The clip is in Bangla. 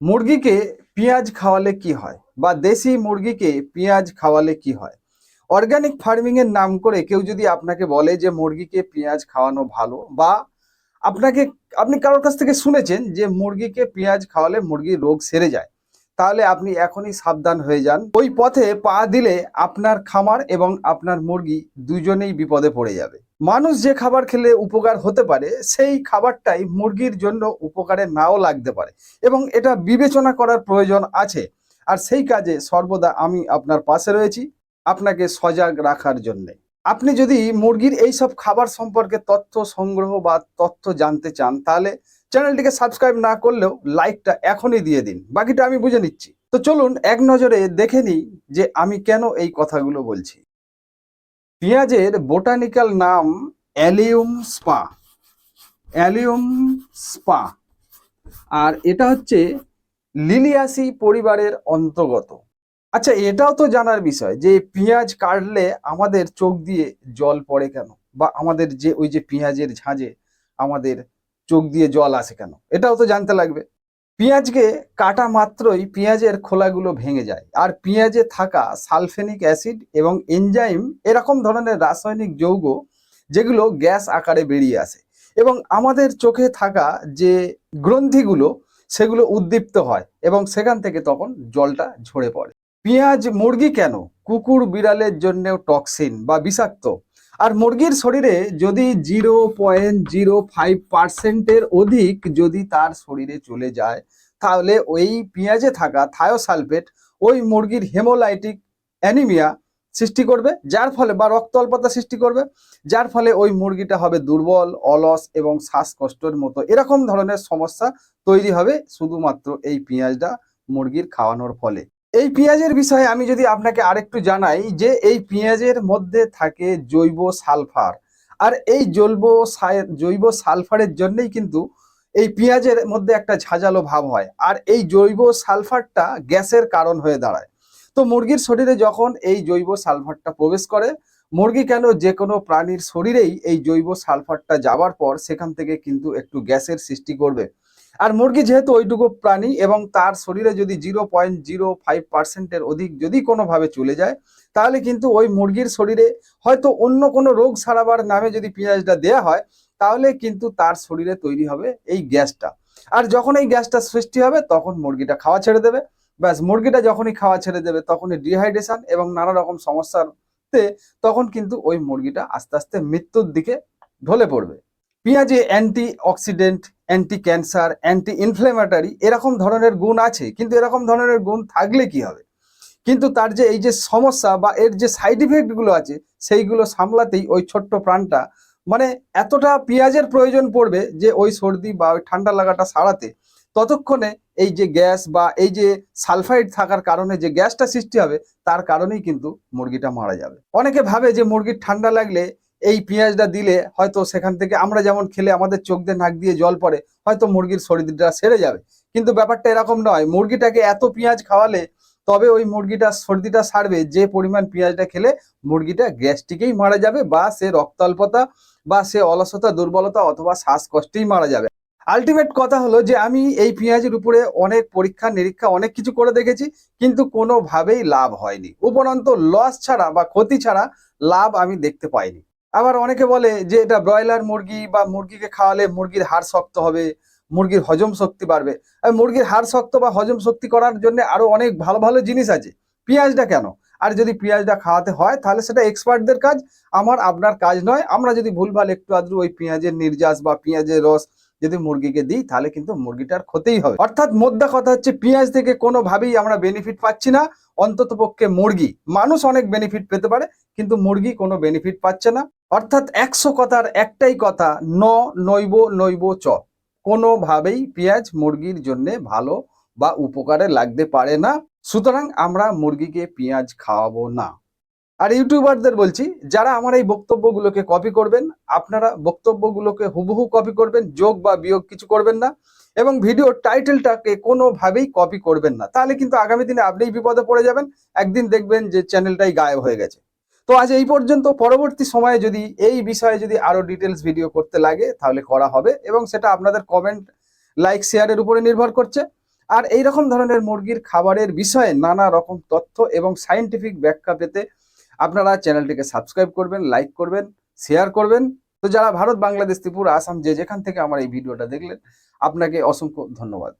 মুরগিকে পেঁয়াজ খাওয়ালে কি হয়? বা দেশি মুরগিকে পেঁয়াজ খাওয়ালে কি হয়? অর্গানিক ফার্মিং এর নাম করে কেউ যদি আপনাকে বলে যে মুরগিকে পেঁয়াজ খাওয়ানো ভালো বা আপনাকে, আপনি কারোর কাছ থেকে শুনেছেন যে মুরগিকে পেঁয়াজ খাওয়ালে মুরগির রোগ সেরে যায়, তাহলে আপনি এখনই সাবধান হয়ে যান। ওই পথে পা দিলে আপনার খামার এবং আপনার মুরগি দুজনেই বিপদে পড়ে যাবে। মানুষ যে খাবার খেলে উপকার হতে পারে, সেই খাবারটাই মুরগির জন্য উপকারে নাও লাগতে পারে এবং এটা বিবেচনা করার প্রয়োজন আছে। আর সেই কাজে সর্বদা আমি আপনার পাশে রয়েছি, আপনাকে সজাগ রাখার জন্যে। আপনি যদি মুরগির এই সব খাবার সম্পর্কে তথ্য সংগ্রহ বা তথ্য জানতে চান, তাহলে চ্যানেলটিকে সাবস্ক্রাইব না করলেও লাইকটা এখনই দিয়ে দিন। বাকিটা আমি বুঝে নিচ্ছি। তো চলুন এক নজরে দেখে নিই যে আমি কেন এই কথাগুলো বলছি। পেঁয়াজের বোটানিক্যাল নাম অ্যালিউম স্পা। অ্যালিউম স্পা। আর এটা হচ্ছে লিলিয়াসি পরিবারের অন্তর্গত। আচ্ছা এটাও তো জানার বিষয় যে পেঁয়াজ কাটলে আমাদের চোখ দিয়ে জল পড়ে কেন? বা আমাদের যে ওই যে পেঁয়াজের ঝাঁঝে আমাদের চোখ দিয়ে জল আসে কেন? এটাও তো জানতে লাগবে। পেঁয়াজকে কাটা মাত্রই পেঁয়াজের খোলাগুলো ভেঙে যায়। আর পেঁয়াজে থাকা সালফেনিক অ্যাসিড এবং এনজাইম এরকম ধরনের রাসায়নিক যৌগ যেগুলো গ্যাস আকারে বেরিয়ে আসে এবং আমাদের চোখে থাকা যে গ্রন্থিগুলো সেগুলো উদ্দীপ্ত হয় এবং সেখান থেকে তখন জলটা ঝরে পড়ে। পেঁয়াজ মুরগি কেন? কুকুর বিড়ালের জন্যেও টক্সিন বা বিষাক্ত। আর মুরগির শরীরে যদি জিরো পয়েন্ট জিরো ফাইভ পার্সেন্টের অধিক যদি তার শরীরে চলে যায়, তাহলে ওই পেঁয়াজে থাকা থায়োসালফেট, ওই মুরগির হেমোলাইটিক অ্যানিমিয়া সৃষ্টি করবে, যার ফলে বা রক্ত অল্পতা সৃষ্টি করবে, যার ফলে ওই মুরগিটা হবে দুর্বল, অলস এবং শ্বাসকষ্টের মতো। এরকম ধরনের সমস্যা তৈরি হবে শুধুমাত্র এই পেঁয়াজটা মুরগির খাওয়ানোর ফলে। এই পেঁয়াজের বিষয়ে আমি যদি আপনাকে আরেকটু জানাই যে এই পেঁয়াজের মধ্যে থাকে জৈব সালফার। আর এই জৈব জৈব সালফারের জন্যই কিন্তু এই পেঁয়াজের মধ্যে একটা ঝাঁঝালো ভাব হয়। আর এই জৈব সালফারটা গ্যাসের কারণ হয়ে দাঁড়ায়। তো মুরগির শরীরে যখন এই জৈব সালফারটা প্রবেশ করে, মুরগি কেন যে কোনো প্রাণীর শরীরেই এই জৈব সালফারটা যাওয়ার পর সেখান থেকে কিন্তু একটু গ্যাসের সৃষ্টি করবে। আর মুরগি যেহেতু ওইটুকু প্রাণী এবং তার শরীরে যদি জিরো পয়েন্ট জিরো ফাইভ পার্সেন্টের অধিক যদি কোনোভাবে চলে যায়, তাহলে কিন্তু ওই মুরগির শরীরে হয়তো অন্য কোনো রোগ সারাবার নামে যদি পেঁয়াজটা দেয়া হয়, তাহলে কিন্তু তার শরীরে তৈরি হবে এই গ্যাসটা। আর যখন এই গ্যাসটা সৃষ্টি হবে, তখন মুরগিটা খাওয়া ছেড়ে দেবে। ব্যাস, মুরগিটা যখনই খাওয়া ছেড়ে দেবে, তখনই ডিহাইড্রেশন এবং নানা রকম সমস্যাতে তখন কিন্তু ওই মুরগিটা আস্তে আস্তে মৃত্যুর দিকে ঢলে পড়বে। পেঁয়াজে antioxidant anti cancer anti inflammatory এরকম ধরনের গুণ আছে, কিন্তু এরকম ধরনের গুণ থাকলে কি হবে? কিন্তু তার যে এই যে সমস্যা বা এর যে সাইড ইফেক্টগুলো আছে, সেইগুলো সামলাতেই ওই ছোট্ট প্রাণটা মানে এতটা পেঁয়াজের প্রয়োজন পড়বে যে ওই সর্দি বা ওই ঠান্ডা লাগাটা সারাতে। ততক্ষণে এই যে গ্যাস বা এই যে সালফাইড থাকার কারণে যে গ্যাসটা সৃষ্টি হবে, তার কারণেই কিন্তু মুরগিটা মারা যাবে। অনেকে ভাবে যে মুরগির ঠান্ডা লাগলে এই পেঁয়াজটা দিলে হয়তো সেখান থেকে আমরা যেমন খেলে আমাদের চোখ দিয়ে নাক দিয়ে জল পড়ে, হয়তো মুরগির শরীরটা সেরে যাবে। কিন্তু ব্যাপারটা এরকম নয়, মুরগিটাকে এত পেঁয়াজ খাওয়ালে তবে ওই মুরগিটা সর্দিটা সারবে, যে পরিমাণ পেঁয়াজটা খেলে মুরগিটা গ্যাস্ট্রিকেই মারা যাবে বা সে রক্তাল্পতা বা সে অলসতা, দুর্বলতা অথবা শ্বাসকষ্টেই মারা যাবে। আলটিমেট কথা হলো যে আমি এই পেঁয়াজের উপরে অনেক পরীক্ষা, নিরীক্ষা, অনেক কিছু করে দেখেছি, কিন্তু কোনোভাবেই লাভ হয়নি। উপরন্ত লস ছাড়া বা ক্ষতি ছাড়া লাভ আমি দেখতে পাইনি। আবার অনেকে বলে যে এটা ব্রয়লার মুরগি বা মুরগিকে খাওয়ালে মুরগির হাড় শক্ত হবে, মুরগির হজম শক্তি বাড়বে। আর মুরগির হাড় শক্ত বা হজম শক্তি করার জন্য আরও অনেক ভালো ভালো জিনিস আছে। পেঁয়াজটা কেন? আর যদি পেঁয়াজটা খাওয়াতে হয় তাহলে সেটা এক্সপার্টদের কাজ, আমার আপনার কাজ নয়। আমরা যদি ভুলভাল একটু আদ্রু ওই পেঁয়াজের নির্যাস বা পেঁয়াজের রস যদি মুরগিকে দিই তাহলে কিন্তু মুরগিটার ক্ষতিই হবে। অর্থাৎ মোদ্দা কথা হচ্ছে পেঁয়াজ থেকে কোনোভাবেই আমরা বেনিফিট পাচ্ছি না। অন্তত পক্ষে মুরগি, মানুষ অনেক বেনিফিট পেতে পারে, কিন্তু মুরগি কোনো বেনিফিট পাচ্ছে না। অর্থাৎ একশো কথার একটাই কথা, ন, নৈব নৈব, চ। কোনোভাবেই পেঁয়াজ মুরগির জন্য ভালো বা উপকারে লাগতে পারে না। সুতরাং আমরা মুরগিকে পেঁয়াজ খাওয়াবো না। আর ইউটিউবারদের বলছি, যারা আমার এই বক্তব্যগুলোকে কপি করবেন, আপনারা বক্তব্যগুলোকে হুবহু কপি করবেন, যোগ বা বিয়োগ কিছু করবেন না এবং ভিডিও টাইটেলটাকে কোনোভাবেই কপি করবেন না। তাহলে কিন্তু আগামী দিনে আপনিই বিপদে পড়ে যাবেন, একদিন দেখবেন যে চ্যানেলটাই গায়েব হয়ে গেছে। তো আজ এই পর্যন্ত, পরবর্তী সময়ে যদি এই বিষয়ে যদি আরও ডিটেলস ভিডিও করতে লাগে, তাহলে করা হবে এবং সেটা আপনাদের কমেন্ট লাইক শেয়ারের উপরে নির্ভর করছে। আর এই রকম ধরনের মুরগির খাবারের বিষয়ে নানা রকম তথ্য এবং সাইন্টিফিক ব্যাখ্যা পেতে আপনারা চ্যানেলটিকে সাবস্ক্রাইব করবেন লাইক করবেন শেয়ার করবেন। তো যারা ভারত, বাংলাদেশ, ত্রিপুরা, আসাম, যে যেখান থেকে আমার এই ভিডিওটা দেখলেন, আপনাকে অসংখ্য ধন্যবাদ।